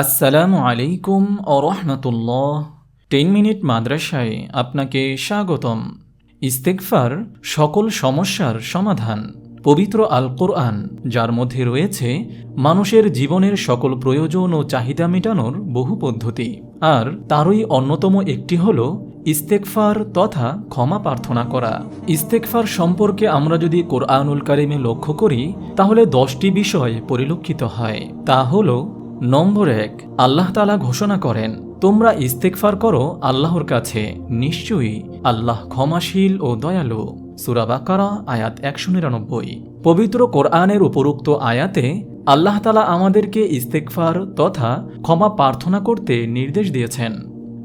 আসসালামু আলাইকুম রহমতুল্লাহ। Ten minute মাদ্রাসায় আপনাকে স্বাগতম। ইস্তেকফার সকল সমস্যার সমাধান। পবিত্র আল কোরআন যার মধ্যে রয়েছে মানুষের জীবনের সকল প্রয়োজন ও চাহিদা মেটানোর বহু পদ্ধতি। আর তারই অন্যতম একটি হল ইস্তেকফার তথা ক্ষমা প্রার্থনা করা। ইস্তেকফার সম্পর্কে আমরা যদি কোরআনুল কারিমে লক্ষ্য করি, তাহলে দশটি বিষয় পরিলক্ষিত হয়। তা হল নম্বর এক, আল্লাহ তালা ঘোষণা করেন, তোমরা ইস্তেকফার করো আল্লাহর কাছে। নিশ্চয়ই আল্লাহ ক্ষমাশীল ও দয়ালু। সুরাবাকারা আয়াত একশো নিরানব্বই। পবিত্র কোরআনের উপরোক্ত আয়াতে আল্লাহ তালা আমাদেরকে ইস্তেকফার তথা ক্ষমা প্রার্থনা করতে নির্দেশ দিয়েছেন।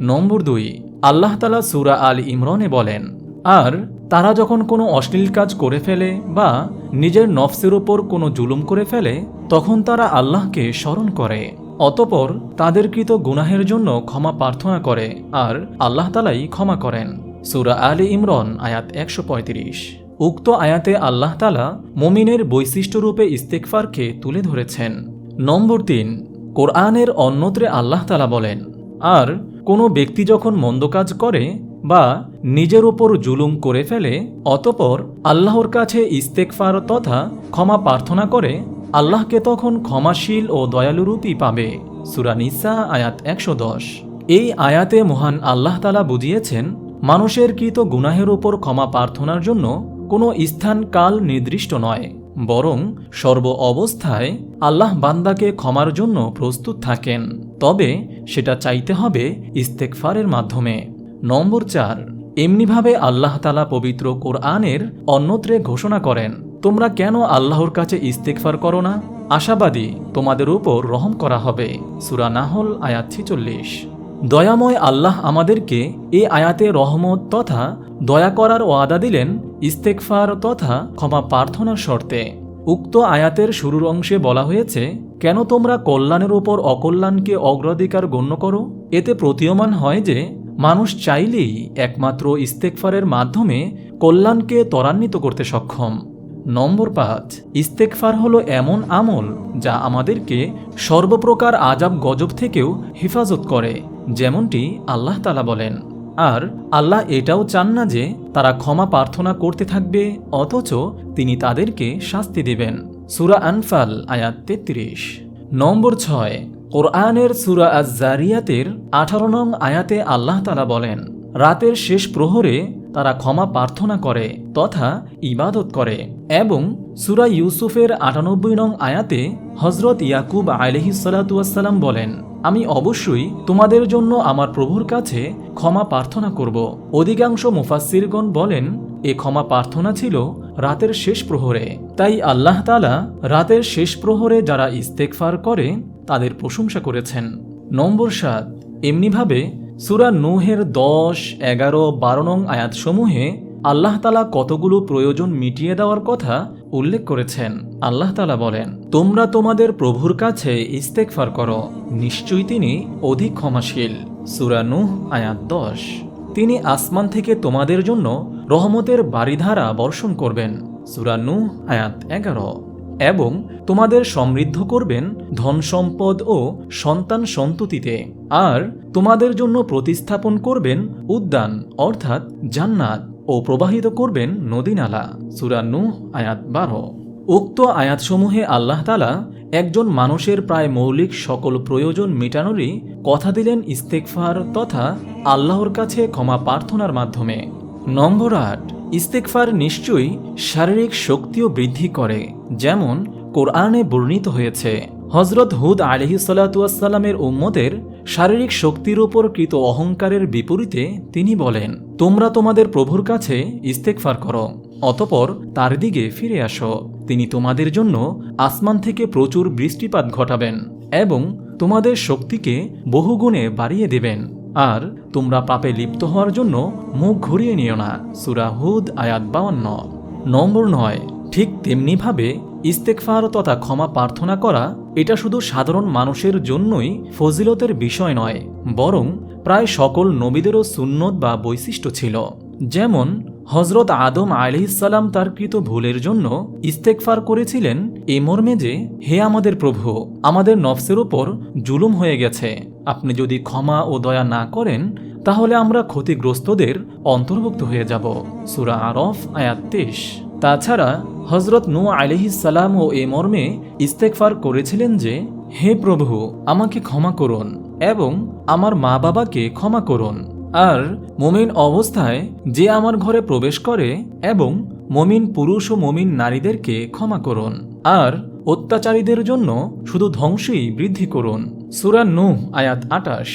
নম্বর দুই, আল্লাহ তালা সুরা আল ইমরনে বলেন, আর তারা যখন কোনো অশ্লীল কাজ করে ফেলে বা নিজের নফসের ওপর কোনো জুলুম করে ফেলে, তখন তারা আল্লাহকে স্মরণ করে। অতপর তাদের কৃত গুনাহের জন্য ক্ষমা প্রার্থনা করে আর আল্লাহ তালাই ক্ষমা করেন। সুরা আলী ইমরন, আয়াত একশো পঁয়ত্রিশ। উক্ত আয়াতে আল্লাহ তালা মমিনের বৈশিষ্ট্যরূপে ইস্তেকফারকে তুলে ধরেছেন। নম্বর তিন, কোরআনের অন্যত্রে আল্লাহ তালা বলেন, আর কোনো ব্যক্তি যখন মন্দ কাজ করে বা নিজের ওপর জুলুম করে ফেলে, অতপর আল্লাহর কাছে ইস্তেকফার তথা ক্ষমা প্রার্থনা করে, আল্লাহকে তখন ক্ষমাশীল ও দয়ালুরূপী পাবে। সুরানিসা আয়াত একশো দশ। এই আয়াতে মহান আল্লাহ তালা বুঝিয়েছেন, মানুষের কৃত গুনাহের ওপর ক্ষমা প্রার্থনার জন্য কোনো স্থান কাল নির্দিষ্ট নয়, বরং সর্ব অবস্থায় আল্লাহ বান্দাকে ক্ষমার জন্য প্রস্তুত থাকেন। তবে সেটা চাইতে হবে ইস্তেকফারের মাধ্যমে। নম্বর চার, এমনিভাবে আল্লাহ তালা পবিত্র কোরআনের অন্যত্রে ঘোষণা করেন, তোমরা কেন আল্লাহর কাছে ইস্তেকফার করো না? আশাবাদী তোমাদের উপর রহম করা হবে। সুরা নাহল, আয়াত ছিচল্লিশ। দয়াময় আল্লাহ আমাদেরকে এ আয়াতে রহমত তথা দয়া করার ওয়াদা দিলেন ইস্তেকফার তথা ক্ষমা প্রার্থনার শর্তে। উক্ত আয়াতের শুরুর অংশে বলা হয়েছে, কেন তোমরা কল্যাণের ওপর অকল্যাণকে অগ্রাধিকার গণ্য করো? এতে প্রতীয়মান হয় যে মানুষ চাইলেই একমাত্র ইস্তেকফারের মাধ্যমে কল্যাণকে ত্বরান্বিত করতে সক্ষম। নম্বর পাঁচ, ইস্তেকফার হলো এমন আমল যা আমাদেরকে সর্বপ্রকার আজাব গজব থেকেও হেফাজত করে, যেমনটি আল্লাহ তালা বলেন। আর আল্লাহ এটাও চান না যে তারা ক্ষমা প্রার্থনা করতে থাকবে, অথচ তিনি তাদেরকে শাস্তি দেবেন। সুরা আনফাল, আয়াত তেত্রিশ। নম্বর ছয় কোরআনের সুরা আজ জারিয়াতের আঠারো নং আয়াতে আল্লাহ তালা বলেন, রাতের শেষ প্রহরে তারা ক্ষমা প্রার্থনা করে তথা ইবাদত করে এবং সুরা ইউসুফের আটানব্বই নং আয়াতে হজরত ইয়াকুব আলহিসাল্লাম বলেন, আমি অবশ্যই তোমাদের জন্য আমার প্রভুর কাছে ক্ষমা প্রার্থনা করব। অধিকাংশ মুফাসিরগণ বলেন, এ ক্ষমা প্রার্থনা ছিল রাতের শেষ প্রহরে। তাই আল্লাহ তালা রাতের শেষ প্রহরে যারা ইস্তেকফার করে তাদের প্রশংসা করেছেন। নম্বর সাত, এমনিভাবে সুরা নুহের দশ, এগারো, বারো নং আয়াতসমূহে আল্লাহ তালা কতগুলো প্রয়োজন মিটিয়ে দেওয়ার কথা উল্লেখ করেছেন। আল্লাহ তালা বলেন, তোমরা তোমাদের প্রভুর কাছে ইস্তেকফার করো, নিশ্চয়ই তিনি অধিক ক্ষমাশীল। সুরা নুহ আয়াত দশ। তিনি আসমান থেকে তোমাদের জন্য রহমতের বাড়িধারা বর্ষণ করবেন। সুরা নুহ আয়াত এগারো। এবং তোমাদের সমৃদ্ধ করবেন ধন সম্পদ ও সন্তান সন্ততিতে। আর তোমাদের জন্য প্রতিস্থাপন করবেন উদ্যান, অর্থাৎ জান্নাত, ও প্রবাহিত করবেন নদীনালা। সুরান্নু আয়াত বারো। উক্ত আয়াতসমূহে আল্লাহ তালা একজন মানুষের প্রায় মৌলিক সকল প্রয়োজন মেটানোরই কথা দিলেন ইস্তেকফার তথা আল্লাহর কাছে ক্ষমা প্রার্থনার মাধ্যমে। নম্বর আট ইস্তেকফার নিশ্চয়ই শারীরিক শক্তিও বৃদ্ধি করে, যেমন কোরআনে বর্ণিত হয়েছে হজরত হুদ আলহি সাল্লাতুয়াসাল্লামের উম্মতের শারীরিক শক্তির উপর কৃত অহংকারের বিপরীতে তিনি বলেন, তোমরা তোমাদের প্রভুর কাছে ইস্তেকফার করো, অতপর তার দিকে ফিরে আসো। তিনি তোমাদের জন্য আসমান থেকে প্রচুর বৃষ্টিপাত ঘটাবেন এবং তোমাদের শক্তিকে বহুগুণে বাড়িয়ে দেবেন। আর তোমরা পাপে লিপ্ত হওয়ার জন্য মুখ ঘুরিয়ে নিও না। সুরা হুদ, আয়াত বাউন্ন। নম্বর নয়, ঠিক তেমনিভাবে ইস্তেকফার তথা ক্ষমা প্রার্থনা করা, এটা শুধু সাধারণ মানুষের জন্যই ফজিলতের বিষয় নয়, বরং প্রায় সকল নবীদেরও সুন্নত বা বৈশিষ্ট্য ছিল। যেমন হজরত আদম আলিহিসাল্লাম তার কৃত ভুলের জন্য ইস্তেকফার করেছিলেন এ মর্মে যে, হে আমাদের প্রভু, আমাদের নফসের ওপর জুলুম হয়ে গেছে। আপনি যদি ক্ষমা ও দয়া না করেন, তাহলে আমরা ক্ষতিগ্রস্তদের অন্তর্ভুক্ত হয়ে যাব। সুরা আরফ, আয়াত তেইশ। তাছাড়া হজরত নু আলিহিসাল্লাম ও এ মর্মে ইস্তেকফার করেছিলেন যে, হে প্রভু, আমাকে ক্ষমা করুন এবং আমার মা বাবাকে ক্ষমা করুন। আর মুমিন অবস্থায় যে আমার ঘরে প্রবেশ করে এবং মমিন পুরুষ ও মমিন নারীদেরকে ক্ষমা করুন। আর অত্যাচারীদের জন্য শুধু ধ্বংসই বৃদ্ধি করুন। সুরা নূহ, আয়াত আটাশ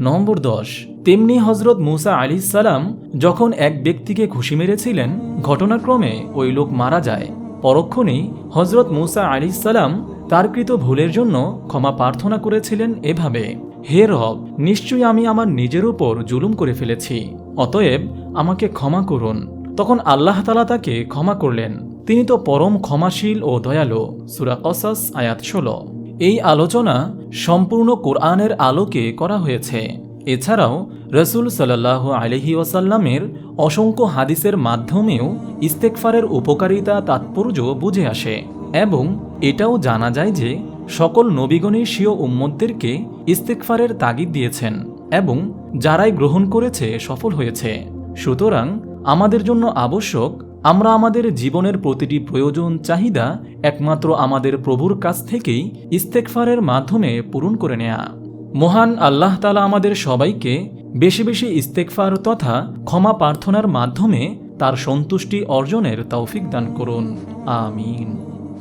নম্বর দশ। তেমনি হজরত মুসা আলি সালাম যখন এক ব্যক্তিকে ঘুষি মেরেছিলেন, ঘটনাক্রমে ওই লোক মারা যায়। পরক্ষণেই হজরত মুসা আলি সালাম তার কৃত ভুলের জন্য ক্ষমা প্রার্থনা করেছিলেন এভাবে, হে রব, নিশ্চয়ই আমি আমার নিজের উপর জুলুম করে ফেলেছি। অতএব আমাকে ক্ষমা করুন। তখন আল্লাহ তালা তাকে ক্ষমা করলেন। তিনি তো পরম ক্ষমাশীল ও দয়ালু। সুরা কসাস, আয়াত ষোলো। এই আলোচনা সম্পূর্ণ কোরআনের আলোকে করা হয়েছে। এছাড়াও রসুল সাল্লাহ আলহি ওয়াসাল্লামের অসংখ্য হাদিসের মাধ্যমেও ইস্তেকফারের উপকারিতা, তাৎপর্য বুঝে আসে এবং এটাও জানা যায় যে সকল নবীগণের স্বীয় উম্মদদেরকে ইস্তেকফারের তাগিদ দিয়েছেন এবং যারাই গ্রহণ করেছে সফল হয়েছে। সুতরাং আমাদের জন্য আবশ্যক আমরা আমাদের জীবনের প্রতিটি প্রয়োজন, চাহিদা একমাত্র আমাদের প্রভুর কাছ থেকেই ইস্তেকফারের মাধ্যমে পূরণ করে নেয়া। মহান আল্লাহ তালা আমাদের সবাইকে বেশি বেশি ইস্তেকফার তথা ক্ষমা প্রার্থনার মাধ্যমে তার সন্তুষ্টি অর্জনের তৌফিক দান করুন। আমিন।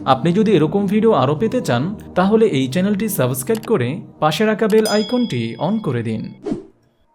আপনি যদি এরকম ভিডিও আরও পেতে চান, তাহলে এই চ্যানেলটি সাবস্ক্রাইব করে পাশে রাখা বেল আইকনটি অন করে দিন।